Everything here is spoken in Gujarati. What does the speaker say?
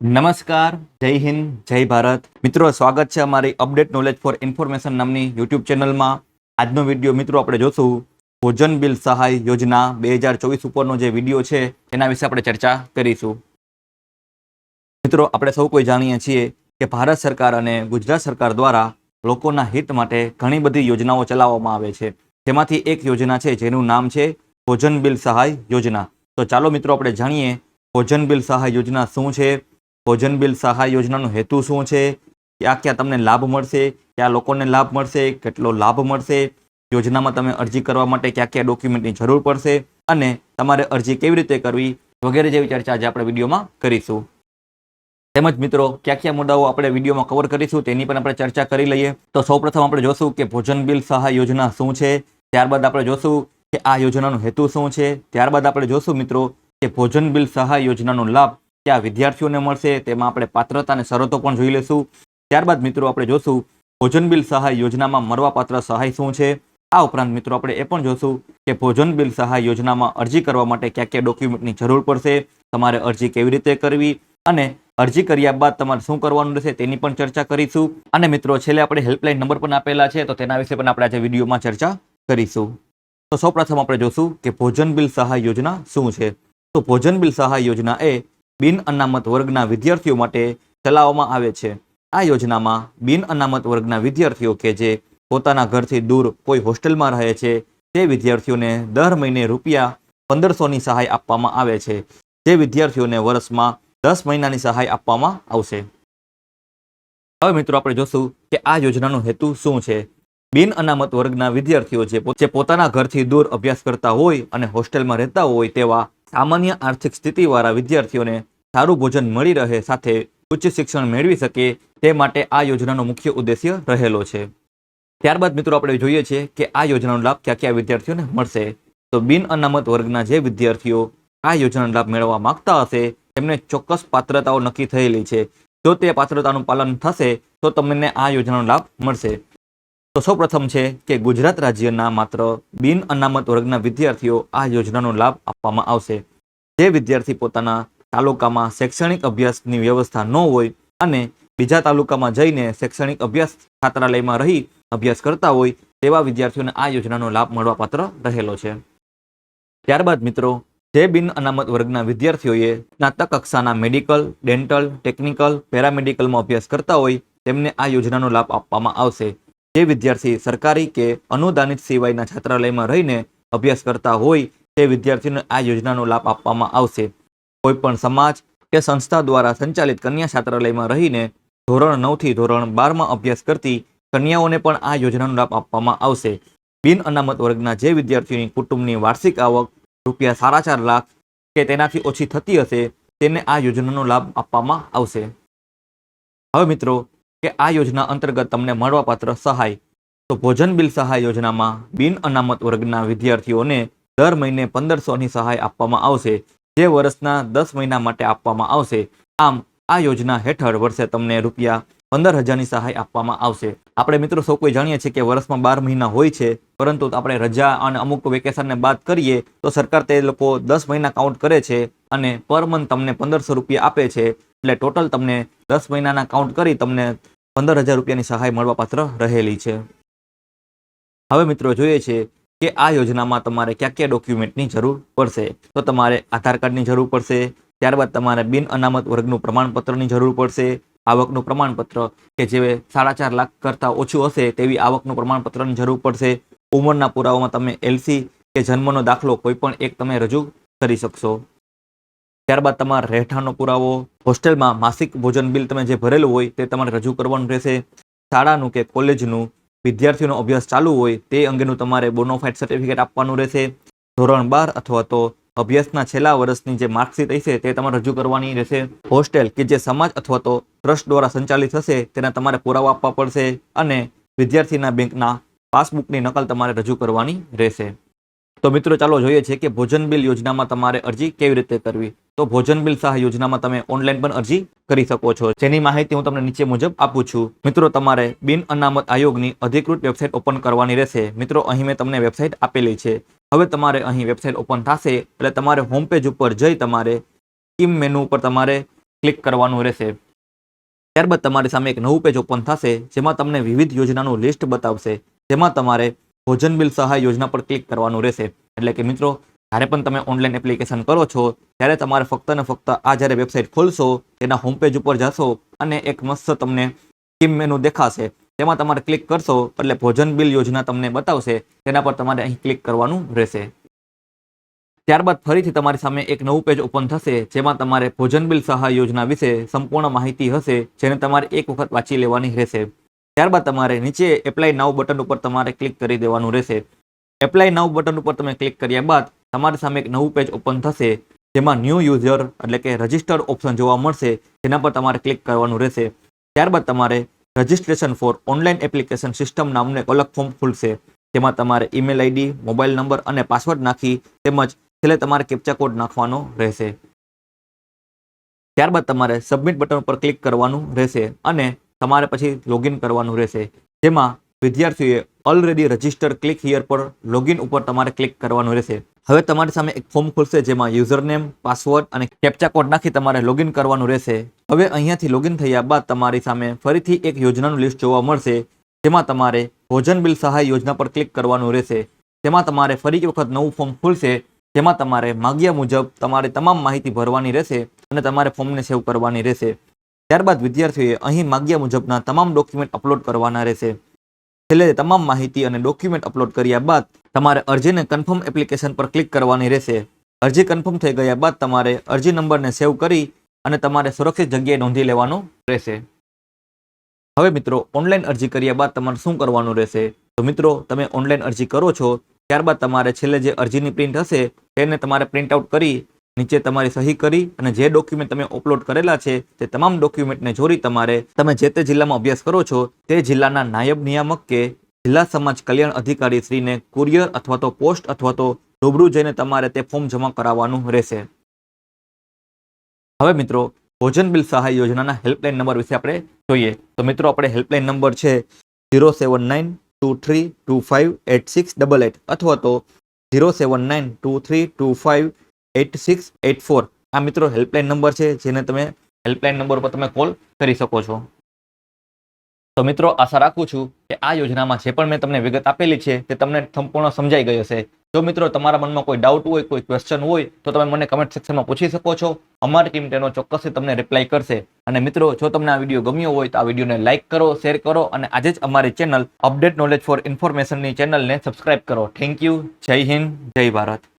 નમસ્કાર, જય હિન્દ, જય ભારત. મિત્રો, સ્વાગત છે અમારી અપડેટ નોલેજ ફોર ઇન્ફોર્મેશન નામની યુટ્યુબ ચેનલમાં આજનો વીડિયો મિત્રો આપણે જોશું, ભોજન બિલ સહાય યોજના બે હજાર ચોવીસ ઉપરનો જે વીડિયો છે, એના વિશે આપણે ચર્ચા કરીશું. મિત્રો, આપણે સૌ કોઈ જાણીએ છીએ કે ભારત સરકાર અને ગુજરાત સરકાર દ્વારા લોકોના હિત માટે ઘણી બધી યોજનાઓ ચલાવવામાં આવે છે. તેમાંથી એક યોજના છે, જેનું નામ છે ભોજન બિલ સહાય યોજના. તો ચાલો મિત્રો, આપણે જાણીએ ભોજન બિલ સહાય યોજના શું છે ભોજન બિલ સહાય યોજનાનો હેતુ શું છે? ક્યાં ક્યાં તમને લાભ મળશે? ક્યાં લોકોને લાભ મળશે? કેટલો લાભ મળશે? યોજનામાં તમે અરજી કરવા માટે ક્યાં ક્યાં ડોક્યુમેન્ટની જરૂર પડશે? અને તમારે અરજી કેવી રીતે કરવી? વગેરે જેવી ચર્ચા આજે આપણે વિડીયોમાં કરીશું. તેમજ મિત્રો, કયા કયા મુદ્દાઓ આપણે વિડીયોમાં કવર કરીશું તેની પણ આપણે ચર્ચા કરી લઈએ. તો સૌપ્રથમ આપણે જોશું કે ભોજન બિલ સહાય યોજના શું છે? ત્યારબાદ આપણે જોશું કે આ યોજનાનો હેતુ શું છે? ત્યારબાદ આપણે જોશું મિત્રો કે ભોજન બિલ સહાય યોજનાનો લાભ કયા વિદ્યાર્થીઓને મળશે, તેમાં આપણે પાત્રતા અને શરતો પણ જોઈ લેશું. ત્યારબાદ મિત્રો આપણે જોશું, ભોજન બિલ સહાય યોજનામાં મળવાપાત્ર સહાય શું છે? આ ઉપરાંત મિત્રો આપણે એ પણ જોશું કે ભોજન બિલ સહાય યોજનામાં અરજી કરવા માટે કયા કયા ડોક્યુમેન્ટની જરૂર પડશે, તમારે અરજી કેવી રીતે કરવી અને અરજી કર્યા બાદ તમારે શું કરવાનું રહેશે તેની પણ ચર્ચા કરીશું. અને મિત્રો, છેલ્લે આપણે હેલ્પલાઇન નંબર પણ આપેલા છે, તો તેના વિશે પણ આપણે આજે વિડીયોમાં ચર્ચા કરીશું. તો સૌપ્રથમ આપણે જોશું કે ભોજન બિલ સહાય યોજના શું છે? તો ભોજન બિલ સહાય યોજના એ બિન અનામત વર્ગના વિદ્યાર્થીઓ માટે ચલાવવામાં આવે છે. આ યોજનામાં બિન અનામત વર્ગના વિદ્યાર્થીઓ કે જે પોતાના ઘરથી દૂર કોઈ હોસ્ટેલમાં રહે છે, તે વિદ્યાર્થીઓને દર મહિને રૂપિયા પંદરસોની સહાય આપવામાં આવે છે. જે વિદ્યાર્થીઓને વર્ષમાં દસ મહિનાની સહાય આપવામાં આવશે. હવે મિત્રો આપણે જોશું કે આ યોજનાનો હેતુ શું છે. બિન અનામત વર્ગના વિદ્યાર્થીઓ જે પોતાના ઘરથી દૂર અભ્યાસ કરતા હોય અને હોસ્ટેલમાં રહેતા હોય તેવા સામાન્ય આર્થિક સ્થિતિવાળા વિદ્યાર્થીઓને સારું ભોજન મળી રહે સાથે ઉચ્ચ શિક્ષણ મેળવી શકે તે માટે આ યોજનાનો મુખ્ય ઉદ્દેશ્ય રહેલો છે. ત્યારબાદ મિત્રો આપણે જોઈએ છીએ કે આ યોજનાનો લાભ કયા કયા વિદ્યાર્થીઓને મળશે. તો બિન અનામત વર્ગના જે વિદ્યાર્થીઓ આ યોજનાનો લાભ મેળવવા માંગતા હશે, તેમને ચોક્કસ પાત્રતાઓ નક્કી થયેલી છે. જો તે પાત્રતાનું પાલન થશે, તો તમને આ યોજનાનો લાભ મળશે. તો સૌપ્રથમ છે કે ગુજરાત રાજ્યના માત્ર બિન અનામત વર્ગના વિદ્યાર્થીઓ આ યોજનાનો લાભ આપવામાં આવશે. જે વિદ્યાર્થી પોતાના તાલુકામાં શૈક્ષણિક અભ્યાસની વ્યવસ્થા ન હોય અને બીજા તાલુકામાં જઈને શૈક્ષણિક અભ્યાસ છાત્રાલયમાં રહી અભ્યાસ કરતા હોય, તેવા વિદ્યાર્થીઓને આ યોજનાનો લાભ મળવાપાત્ર રહેલો છે. ત્યારબાદ મિત્રો, જે બિન અનામત વર્ગના વિદ્યાર્થીઓએ સ્નાતક કક્ષાના મેડિકલ, ડેન્ટલ, ટેકનિકલ, પેરામેડિકલમાં અભ્યાસ કરતા હોય, તેમને આ યોજનાનો લાભ આપવામાં આવશે. જે વિદ્યાર્થી સરકારી કે અનુદાનિત સિવાયના છાત્રાલયમાં રહીને અભ્યાસ કરતા હોય તે વિદ્યાર્થીઓને આ યોજનાનો લાભ આપવામાં આવશે. કોઈપણ સમાજ કે સંસ્થા દ્વારા સંચાલિત કન્યા છાત્રાલયમાં રહીને ધોરણ નવથી ધોરણ બારમાં અભ્યાસ કરતી કન્યાઓને પણ આ યોજનાનો લાભ આપવામાં આવશે. બિન અનામત વર્ગના જે વિદ્યાર્થીઓની કુટુંબની વાર્ષિક આવક રૂપિયા સાડા ચાર લાખ કે તેનાથી ઓછી થતી હશે, તેને આ યોજનાનો લાભ આપવામાં આવશે. હવે મિત્રો કે આ યોજના અંતર્ગત તમને મળવાપાત્ર સહાય. તો ભોજન બિલ સહાય યોજનામાં બિન અનામત વર્ગના વિદ્યાર્થીઓને દર મહિને પંદરસોની સહાય આપવામાં આવશે, જે વર્ષના દસ મહિના માટે આપવામાં આવશે. આમ, આ યોજના હેઠળ વર્ષે તમને રૂપિયા પંદર હજારની સહાય આપવામાં આવશે. આપણે મિત્રો સૌ કોઈ જાણીએ છીએ કે વર્ષમાં બાર મહિના હોય છે, પરંતુ આપણે રજા અને અમુક વેકેશનને બાદ કરીએ, તો સરકાર તે લોકો દસ મહિના કાઉન્ટ કરે છે અને પર મંથ તમને પંદરસો રૂપિયા આપે છે. એટલે ટોટલ તમને દસ મહિનાના કાઉન્ટ કરી તમને પંદર હજાર રૂપિયાની સહાય મળવાપાત્ર રહેલી છે. હવે મિત્રો જોઈએ છે કે આ યોજનામાં તમારે કયા કયા ડોક્યુમેન્ટની જરૂર પડશે? તો તમારે આધાર કાર્ડની જરૂર પડશે, ત્યારબાદ તમારે બિન અનામત વર્ગનું પ્રમાણપત્રની જરૂર પડશે, આવકનું પ્રમાણપત્ર કે જે સાડા ચાર લાખ કરતાં ઓછું હશે તેવી આવકનું પ્રમાણપત્રની જરૂર પડશે. ઉંમરના પુરાવામાં તમે એલસી કે જન્મનો દાખલો કોઈ પણ એક તમે રજૂ કરી શકશો. ત્યારબાદ તમારા રહેઠાણનો પુરાવો, હોસ્ટેલમાં માસિક ભોજન બિલ તમે જે ભરેલું હોય તે તમારે રજૂ કરવાનું રહેશે. શાળાનું કે કોલેજનું વિદ્યાર્થીઓનો અભ્યાસ ચાલુ હોય તે અંગેનું તમારે બોનોફાઇડ સર્ટિફિકેટ આપવાનું રહેશે. ધોરણ બાર અથવા તો અભ્યાસના છેલ્લા વર્ષની જે માર્કશીટ હશે તે તમારે રજૂ કરવાની રહેશે. હોસ્ટેલ કે જે સમાજ અથવા તો ટ્રસ્ટ દ્વારા સંચાલિત હશે તેના તમારે પુરાવા આપવા પડશે અને વિદ્યાર્થીના બેંકના પાસબુકની નકલ તમારે રજૂ કરવાની રહેશે. તો મિત્રો ચાલો જોઈએ છે કે ભોજન બિલ યોજનામાં તમારે અરજી કેવી રીતે કરવી? તો ભોજન બિલ સહાય યોજનામાં તમે ઓનલાઈન પણ અરજી કરી શકો છો. જેની માહિતી હું તમને નીચે મુજબ આપું છું. મિત્રો, તમારે બિન અનામત આયોગની અધિકૃત વેબસાઇટ ઓપન કરવાની રહેશે. મિત્રો, અહીં મેં તમને વેબસાઇટ આપેલી છે. હવે તમારે અહીં વેબસાઇટ ઓપન થશે એટલે તમારે હોમ પેજ ઉપર જઈ તમારે સ્કીમ મેનુ ઉપર તમારે ક્લિક કરવાનું રહેશે. ત્યારબાદ તમારી સામે એક નવું પેજ ઓપન થશે, જેમાં તમને વિવિધ યોજનાનું લિસ્ટ બતાવશે. જેમાં તમારે ભોજન બિલ સહાય યોજના પર ક્લિક કરવાનું રહેશે. એટલે કે મિત્રો, જ્યારે પણ તમે ઓનલાઈન એપ્લિકેશન કરો છો, ત્યારે તમારે ફક્ત ને ફક્ત આ જ્યારે વેબસાઇટ ખોલશો, તેના હોમ પેજ ઉપર જશો અને એક મસ્ત તમને સ્કીમ મેનુ દેખાશે. તેમાં તમારે ક્લિક કરશો, એટલે ભોજન બિલ યોજના તમને બતાવશે. તેના પર તમારે અહીં ક્લિક કરવાનું રહેશે. ત્યારબાદ ફરીથી તમારી સામે એક નવું પેજ ઓપન થશે, જેમાં તમારે ભોજન બિલ સહાય યોજના વિશે સંપૂર્ણ માહિતી હશે, જેને તમારે એક વખત વાંચી લેવાની રહેશે. ત્યારબાદ તમારે નીચે એપ્લાય નાવ બટન ઉપર તમારે ક્લિક કરી દેવાનું રહેશે. એપ્લાય નાવ બટન ઉપર તમે ક્લિક કર્યા બાદ તમારી સામે એક નવું પેજ ઓપન થશે, જેમાં ન્યૂ યુઝર એટલે કે રજિસ્ટર ઓપ્શન જોવા મળશે, જેના પર તમારે ક્લિક કરવાનું રહેશે. ત્યારબાદ તમારે registration for online application system નામનું એક અલગ ફોર્મ ખુલશે, જેમાં તમારે ઈમેલ આઈડી મોબાઈલ નંબર અને પાસવર્ડ નાખી તેમજ છેલ્લે તમારે કેપ્ચા કોડ નાખવાનો રહેશે. ત્યારબાદ તમારે સબમિટ બટન ઉપર ક્લિક કરવાનું રહેશે અને તમારે પછી લોગિન કરવાનું રહેશે. જેમાં વિદ્યાર્થીઓએ ઓલરેડી રજિસ્ટર ક્લિક હિયર પર લોગિન ઉપર તમારે ક્લિક કરવાનું રહેશે. હવે તમારી સામે એક ફોર્મ ખુલશે જેમાં યુઝરનેમ પાસવર્ડ અને કેપ્ચા કોડ નાખી તમારે લોગિન કરવાનું રહેશે. હવે અહીંયાથી લોગિન થયા બાદ તમારી સામે ફરીથી એક યોજનાનું લિસ્ટ જોવા મળશે, જેમાં તમારે ભોજન બિલ સહાય યોજના પર ક્લિક કરવાનું રહેશે. તેમાં તમારે ફરી વખત નવું ફોર્મ ખુલશે, જેમાં તમારે માગ્યા મુજબ તમારે તમામ માહિતી ભરવાની રહેશે અને તમારે ફોર્મને સેવ કરવાની રહેશે. ત્યારબાદ વિદ્યાર્થીઓએ અહીં માગ્યા મુજબના તમામ ડોક્યુમેન્ટ અપલોડ કરવાના રહેશે. છેલ્લે તમામ માહિતી અને ડોક્યુમેન્ટ અપલોડ કર્યા બાદ તમારે અરજીને કન્ફર્મ એપ્લિકેશન પર ક્લિક કરવાની રહેશે. અરજી કન્ફર્મ થઈ ગયા બાદ તમારે અરજી નંબરને સેવ કરી અને તમારે સુરક્ષિત જગ્યાએ નોંધી લેવાનું રહેશે. હવે મિત્રો ઓનલાઈન અરજી કર્યા બાદ તમારે શું કરવાનું રહેશે? તો મિત્રો, તમે ઓનલાઈન અરજી કરો છો, ત્યારબાદ તમારે છેલ્લે જે અરજીની પ્રિન્ટ હશે, તેને તમારે પ્રિન્ટ આઉટ કરી નીચે તમારી સહી કરી અને જે ડોક્યુમેન્ટ તમે અપલોડ કરેલા છે, તે તમામ ડોક્યુમેન્ટને જોડી તમારે તમે જે તે જિલ્લામાં અભ્યાસ કરો છો, તે જિલ્લાના નાયબ નિયામક કે જિલ્લા સમાજ કલ્યાણ અધિકારી શ્રીને કુરિયર અથવા તો પોસ્ટ અથવા તો રૂબરૂ જઈને તમારે તે ફોર્મ જમા કરાવવાનું રહેશે. હવે મિત્રો, ભોજન બિલ સહાય યોજનાના હેલ્પલાઇન નંબર વિશે આપણે જોઈએ. તો મિત્રો, આપણે હેલ્પલાઇન નંબર છે zero seven nine two three two five eight six double eight અથવા તો zero seven nine two three two five eight six eight four. આ મિત્રો હેલ્પલાઇન નંબર છે જેને તમે હેલ્પલાઇન નંબર પર તમે કોલ કરી શકો છો. તો મિત્રો, આશા રાખું છું કે આ યોજનામાં જે પણ મેં તમને વિગત આપેલી છે તે તમને સંપૂર્ણ સમજાઈ ગઈ હશે. જો મિત્રો તમારા મનમાં કોઈ ડાઉટ હોય, કોઈ ક્વેશ્ચન હોય, તો તમે મને કમેન્ટ સેક્શનમાં પૂછી શકો છો. અમારી ટીમ તેનો ચોક્કસથી તમને રિપ્લાય કરશે. અને મિત્રો, જો તમને આ વીડિયો ગમ્યો હોય, તો આ વિડીયોને લાઇક કરો શેર કરો, અને આજે જ અમારી ચેનલ અપડેટ નોલેજ ફોર ઇન્ફોર્મેશનની ચેનલને સબસ્ક્રાઇબ કરો. થેન્ક યુ જય હિન્દ, જય ભારત.